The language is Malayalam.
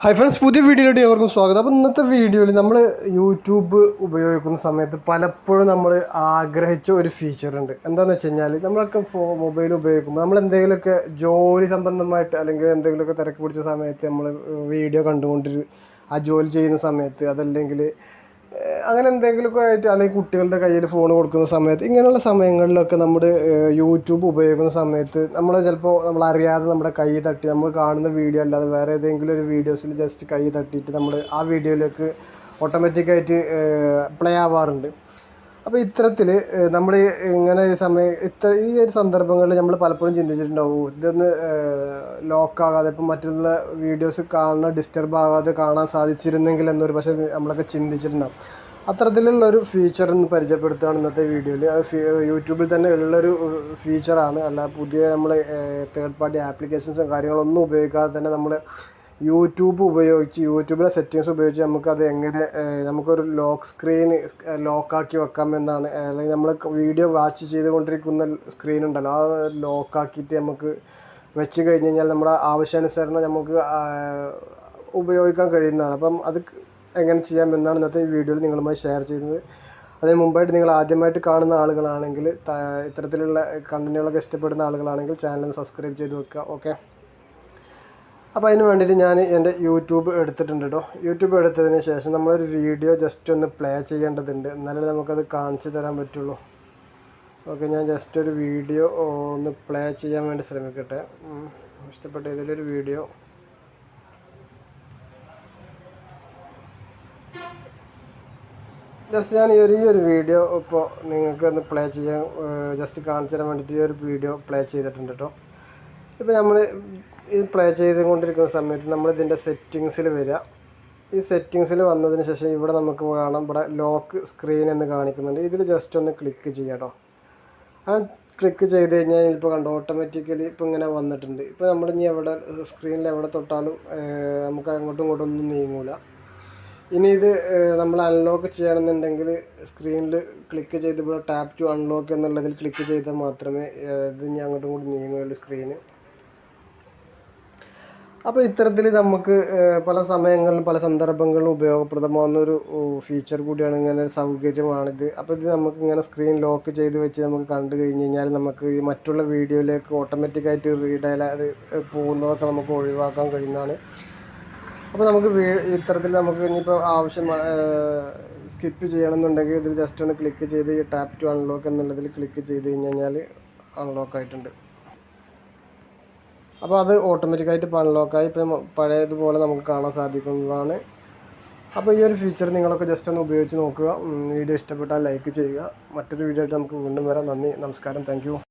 ഹൈ ഫ്രണ്ട്സ് പുതിയ വീഡിയോയിലോട്ട് ഏവർക്കും സ്വാഗതം. അപ്പോൾ ഇന്നത്തെ വീഡിയോയിൽ നമ്മൾ യൂട്യൂബ് ഉപയോഗിക്കുന്ന സമയത്ത് പലപ്പോഴും നമ്മൾ ആഗ്രഹിച്ച ഒരു ഫീച്ചറുണ്ട് എന്താണെന്ന് വെച്ച് കഴിഞ്ഞാൽ നമ്മളൊക്കെ ഫോ മൊബൈൽ ഉപയോഗിക്കുമ്പോൾ നമ്മൾ എന്തെങ്കിലുമൊക്കെ ജോലി സംബന്ധമായിട്ട് അല്ലെങ്കിൽ എന്തെങ്കിലുമൊക്കെ തിരക്ക് പിടിച്ച സമയത്ത് നമ്മൾ വീഡിയോ കണ്ടുകൊണ്ടിരി ആ ജോലി ചെയ്യുന്ന സമയത്ത് അതല്ലെങ്കിൽ അങ്ങനെ എന്തെങ്കിലുമൊക്കെ ആയിട്ട് അല്ലെങ്കിൽ കുട്ടികളുടെ കയ്യിൽ ഫോൺ കൊടുക്കുന്ന സമയത്ത് ഇങ്ങനെയുള്ള സമയങ്ങളിലൊക്കെ നമ്മൾ യൂട്യൂബ് ഉപയോഗിക്കുന്ന സമയത്ത് നമ്മൾ ചിലപ്പോൾ നമ്മൾ അറിയാതെ നമ്മുടെ കൈ തട്ടി നമ്മൾ കാണുന്ന വീഡിയോ അല്ലാതെ വേറെ ഏതെങ്കിലും ഒരു വീഡിയോസിൽ ജസ്റ്റ് കൈ തട്ടിയിട്ട് നമ്മൾ ആ വീഡിയോയിലേക്ക് ഓട്ടോമാറ്റിക്കായിട്ട് പ്ലേ ആവാറുണ്ട്. അപ്പോൾ ഇത്തരത്തിൽ നമ്മൾ ഇങ്ങനെ ഈ സമയം ഇത്ര ഈ ഒരു സന്ദർഭങ്ങളിൽ നമ്മൾ പലപ്പോഴും ചിന്തിച്ചിട്ടുണ്ടാവും ഇതൊന്ന് ലോക്കാകാതെ ഇപ്പം മറ്റുള്ള വീഡിയോസ് കാണുന്ന ഡിസ്റ്റർബ് ആകാതെ കാണാൻ സാധിച്ചിരുന്നെങ്കിൽ എന്നൊരു പക്ഷേ നമ്മളൊക്കെ ചിന്തിച്ചിട്ടുണ്ടാവും. അത്തരത്തിലുള്ള ഒരു ഫീച്ചർ ഒന്ന് പരിചയപ്പെടുത്തുകയാണ് ഇന്നത്തെ വീഡിയോയിൽ യൂട്യൂബിൽ തന്നെ ഉള്ളൊരു ഫീച്ചറാണ് അല്ല പുതിയ നമ്മൾ തേർഡ് പാർട്ടി ആപ്ലിക്കേഷൻസും കാര്യങ്ങളൊന്നും ഉപയോഗിക്കാതെ തന്നെ നമ്മൾ യൂട്യൂബ് ഉപയോഗിച്ച് യൂട്യൂബിലെ സെറ്റിങ്സ് ഉപയോഗിച്ച് നമുക്കത് എങ്ങനെ നമുക്കൊരു ലോക്ക് സ്ക്രീൻ ലോക്കാക്കി വെക്കാം എന്നാണ്. അല്ലെങ്കിൽ നമ്മൾ വീഡിയോ വാച്ച് ചെയ്തുകൊണ്ടിരിക്കുന്ന സ്ക്രീൻ ഉണ്ടല്ലോ ആ ലോക്കാക്കിയിട്ട് നമുക്ക് വെച്ച് കഴിഞ്ഞ് കഴിഞ്ഞാൽ നമ്മുടെ ആവശ്യാനുസരണം നമുക്ക് ഉപയോഗിക്കാൻ കഴിയുന്നതാണ്. അപ്പം അത് എങ്ങനെ ചെയ്യാമെന്നാണ് ഇന്നത്തെ ഈ വീഡിയോയിൽ നിങ്ങളുമായി ഷെയർ ചെയ്യുന്നത്. അതിന് മുമ്പായിട്ട് നിങ്ങൾ ആദ്യമായിട്ട് കാണുന്ന ആളുകളാണെങ്കിൽ ഇത്തരത്തിലുള്ള കണ്ടന്റുകളൊക്കെ ഇഷ്ടപ്പെടുന്ന ആളുകളാണെങ്കിൽ ചാനൽ സബ്സ്ക്രൈബ് ചെയ്ത് വെക്കുക ഓക്കെ അപ്പോൾ അതിന് വേണ്ടിയിട്ട് ഞാൻ എന്റെ യൂട്യൂബ് എടുത്തിട്ടുണ്ട് കേട്ടോ യൂട്യൂബ് എടുത്തതിന് ശേഷം നമ്മളൊരു വീഡിയോ ജസ്റ്റ് ഒന്ന് പ്ലേ ചെയ്യേണ്ടതുണ്ട്. എന്നാലേ നമുക്കത് കാണിച്ചു തരാൻ പറ്റുള്ളൂ. ഓക്കെ ഞാൻ ജസ്റ്റ് ഒരു വീഡിയോ ഒന്ന് പ്ലേ ചെയ്യാൻ വേണ്ടി ശ്രമിക്കട്ടെ. ഇഷ്ടപ്പെട്ട ഇതിലൊരു വീഡിയോ ജസ്റ്റ് ഞാൻ ഈ ഒരു വീഡിയോ ഇപ്പോൾ നിങ്ങൾക്ക് ഒന്ന് പ്ലേ ചെയ്യാൻ ജസ്റ്റ് കാണിച്ചു തരാൻ വേണ്ടിയിട്ട് ഈ ഒരു വീഡിയോ പ്ലേ ചെയ്തിട്ടുണ്ട് കേട്ടോ ഇപ്പോൾ നമ്മൾ ഈ പ്ലേ ചെയ്തുകൊണ്ടിരിക്കുന്ന സമയത്ത് നമ്മൾ ഇതിന്റെ സെറ്റിങ്സിൽ വരിക ഈ സെറ്റിങ്സിൽ വന്നതിന് ശേഷം ഇവിടെ നമുക്ക് കാണാം ഇവിടെ ലോക്ക് സ്ക്രീൻ എന്ന് കാണിക്കുന്നുണ്ട്. ഇതിൽ ജസ്റ്റ് ഒന്ന് ക്ലിക്ക് ചെയ്യാം കേട്ടോ ആ ക്ലിക്ക് ചെയ്ത് കഴിഞ്ഞാൽ ഇപ്പോൾ കണ്ടോ ഓട്ടോമാറ്റിക്കലി ഇപ്പോൾ ഇങ്ങനെ വന്നിട്ടുണ്ട്. ഇപ്പോൾ നമ്മൾ ഇനി എവിടെ സ്ക്രീനിൽ എവിടെ തൊട്ടാലും നമുക്ക് അങ്ങോട്ടും ഇങ്ങോട്ടും ഒന്നും നീങ്ങൂല. ഇനി ഇത് നമ്മൾ അൺലോക്ക് ചെയ്യണമെന്നുണ്ടെങ്കിൽ സ്ക്രീനിൽ ക്ലിക്ക് ചെയ്ത് ഇവിടെ ടാപ്പ് ടു അൺലോക്ക് എന്നുള്ളതിൽ ക്ലിക്ക് ചെയ്താൽ മാത്രമേ ഇത് ഇനി അങ്ങോട്ടും കൂടി നീങ്ങുകയുള്ളൂ സ്ക്രീന് അപ്പോൾ ഇത്തരത്തിൽ നമുക്ക് പല സമയങ്ങളിലും പല സന്ദർഭങ്ങളിലും ഉപയോഗപ്രദമാകുന്ന ഒരു ഫീച്ചർ കൂടിയാണ് ഇങ്ങനെ ഒരു സൗകര്യമാണിത്. അപ്പോൾ ഇത് നമുക്ക് ഇങ്ങനെ സ്ക്രീൻ ലോക്ക് ചെയ്ത് വെച്ച് നമുക്ക് കണ്ടു കഴിഞ്ഞ് കഴിഞ്ഞാൽ നമുക്ക് മറ്റുള്ള വീഡിയോയിലേക്ക് ഓട്ടോമാറ്റിക്കായിട്ട് റീഡയല പോകുന്നതൊക്കെ നമുക്ക് ഒഴിവാക്കാൻ കഴിയുന്നതാണ്. അപ്പോൾ നമുക്ക് ഇത്തരത്തിൽ നമുക്ക് ഇനിയിപ്പോൾ ആവശ്യം സ്കിപ്പ് ചെയ്യണമെന്നുണ്ടെങ്കിൽ ഇതിൽ ജസ്റ്റ് ഒന്ന് ക്ലിക്ക് ചെയ്ത് ഈ ടാപ്പ് ടു അൺലോക്ക് എന്നുള്ളതിൽ ക്ലിക്ക് ചെയ്ത് കഴിഞ്ഞ് കഴിഞ്ഞാൽ അൺലോക്ക് ആയിട്ടുണ്ട്. അപ്പോൾ അത് ഓട്ടോമാറ്റിക്കായിട്ട് ഇപ്പോൾ അൺലോക്കായി ഇപ്പം പഴയതുപോലെ നമുക്ക് കാണാൻ സാധിക്കുന്നതാണ്. അപ്പോൾ ഈ ഒരു ഫീച്ചർ നിങ്ങളൊക്കെ ജസ്റ്റ് ഒന്ന് ഉപയോഗിച്ച് നോക്കുക. വീഡിയോ ഇഷ്ടപ്പെട്ടാൽ ലൈക്ക് ചെയ്യുക. മറ്റൊരു വീഡിയോ ആയിട്ട് നമുക്ക് വീണ്ടും വരാം. നന്ദി നമസ്കാരം. താങ്ക്